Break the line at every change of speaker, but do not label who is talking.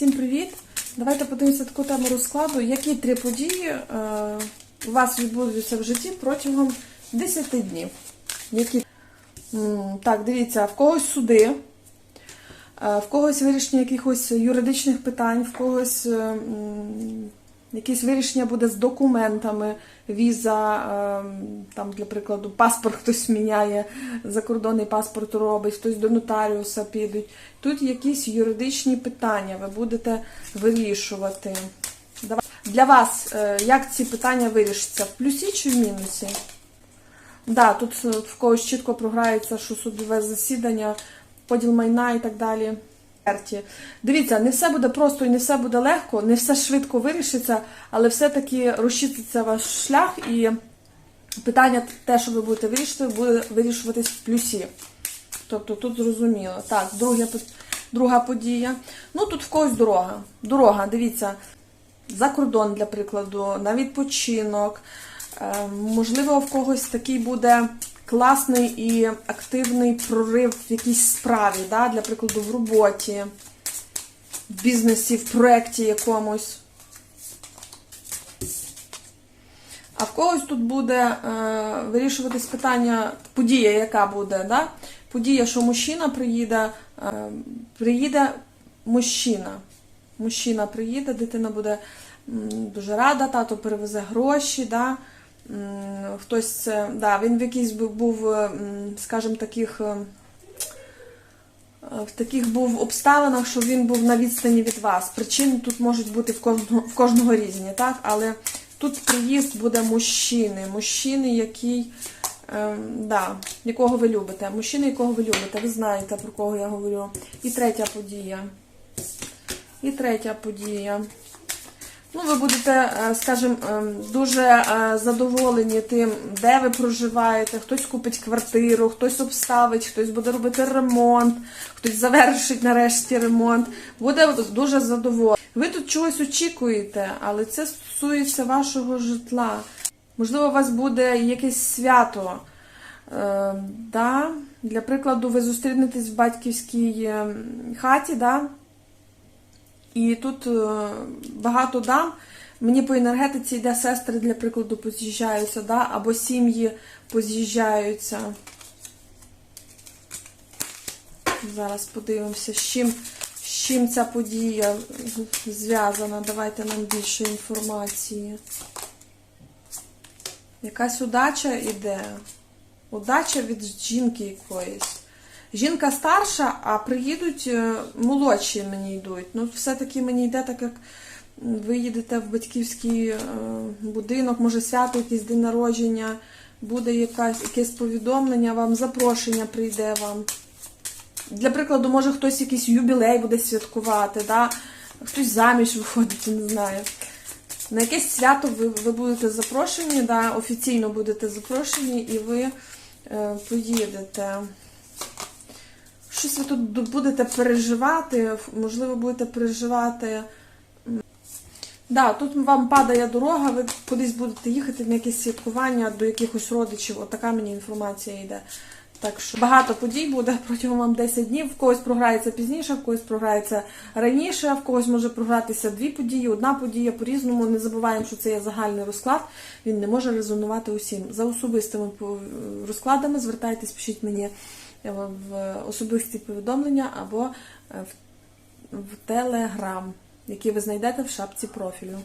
Всім привіт! Давайте подивимося таку тему розкладу. Які три події е, у вас відбудуться в житті протягом 10 днів? Які... Так, дивіться, в когось суди, е, в когось вирішення якихось юридичних питань, в когось е, якесь вирішення буде з документами, віза, е, там, для прикладу, паспорт хтось міняє, закордонний паспорт робить, хтось до нотаріуса підуть. Тут якісь юридичні питання ви будете вирішувати. Для вас е, як ці питання вирішаться? В плюсі чи в мінусі? Да, тут е, в когось чітко програється, що судове засідання, поділ майна і так далі. Дивіться, не все буде просто і не все буде легко, не все швидко вирішиться, але все-таки розчиститься ваш шлях і питання, те, що ви будете вирішувати, буде вирішуватись в плюсі. Тобто тут зрозуміло. Так, друге, друга подія. Ну тут в когось дорога. Дорога, дивіться, за кордон, для прикладу, на відпочинок. Е, можливо, в когось такий буде класний і активний прорив в якійсь справі, да? для прикладу, в роботі, в бізнесі, в проєкті якомусь. А в когось тут буде е, вирішуватись питання, подія, яка буде, да? Подія, що мужчина приїде, е, приїде мужчина. Мужчина приїде, дитина буде дуже рада, тато перевезе гроші, да? Хтось це, да, він в якийсь був е, скажімо, таких. е, е, В таких був обставинах, що він був на відстані від вас. Причини тут можуть бути в кожного, в кожного різні, так? Але тут приїзд буде мужчини. Мужчини, який, ем, да, якого ви любите. Мужчини, якого ви любите. Ви знаєте, про кого я говорю. І третя подія. І третя подія. Ну, ви будете, е, скажімо, ем, дуже е, задоволені тим, де ви проживаєте. Хтось купить квартиру, хтось обставить, хтось буде робити ремонт, хтось завершить нарешті ремонт. Буде дуже задоволений. Ви тут чогось очікуєте, але це стосується вашого житла. Можливо, у вас буде якесь свято. Е, да? Для прикладу, ви зустрінетесь в батьківській ем, хаті, да? І тут е, багато дам. Мені по енергетиці йде сестри, для прикладу, поз'їжджаються, да? або сім'ї поз'їжджаються. Зараз подивимося, з чим, з чим ця подія зв'язана. Давайте нам більше інформації. Якась удача йде. Удача від жінки якоїсь. Жінка старша, а приїдуть е, молодші мені йдуть. Ну, все-таки мені йде так, як ви їдете в батьківський е, будинок, може свято, якийсь день народження, буде якась, якесь повідомлення, вам запрошення прийде вам. Для прикладу, може хтось якийсь юбілей буде святкувати, да? хтось заміж виходить, не знаю. На якесь свято ви, ви будете запрошені, да? офіційно будете запрошені, і ви е, поїдете. Щось ви тут будете переживати, можливо, будете переживати. Да, тут вам падає дорога, ви кудись будете їхати на якесь святкування до якихось родичів. От мені інформація йде. Так що багато подій буде протягом вам 10 днів. В когось програється пізніше, в когось програється раніше, в когось може програтися дві події, одна подія по-різному. Не забуваємо, що це є загальний розклад. Він не може резонувати усім. За особистими розкладами звертайтесь, пишіть мені е, в особисті повідомлення або е, в Телеграм, які ви знайдете в шапці профілю.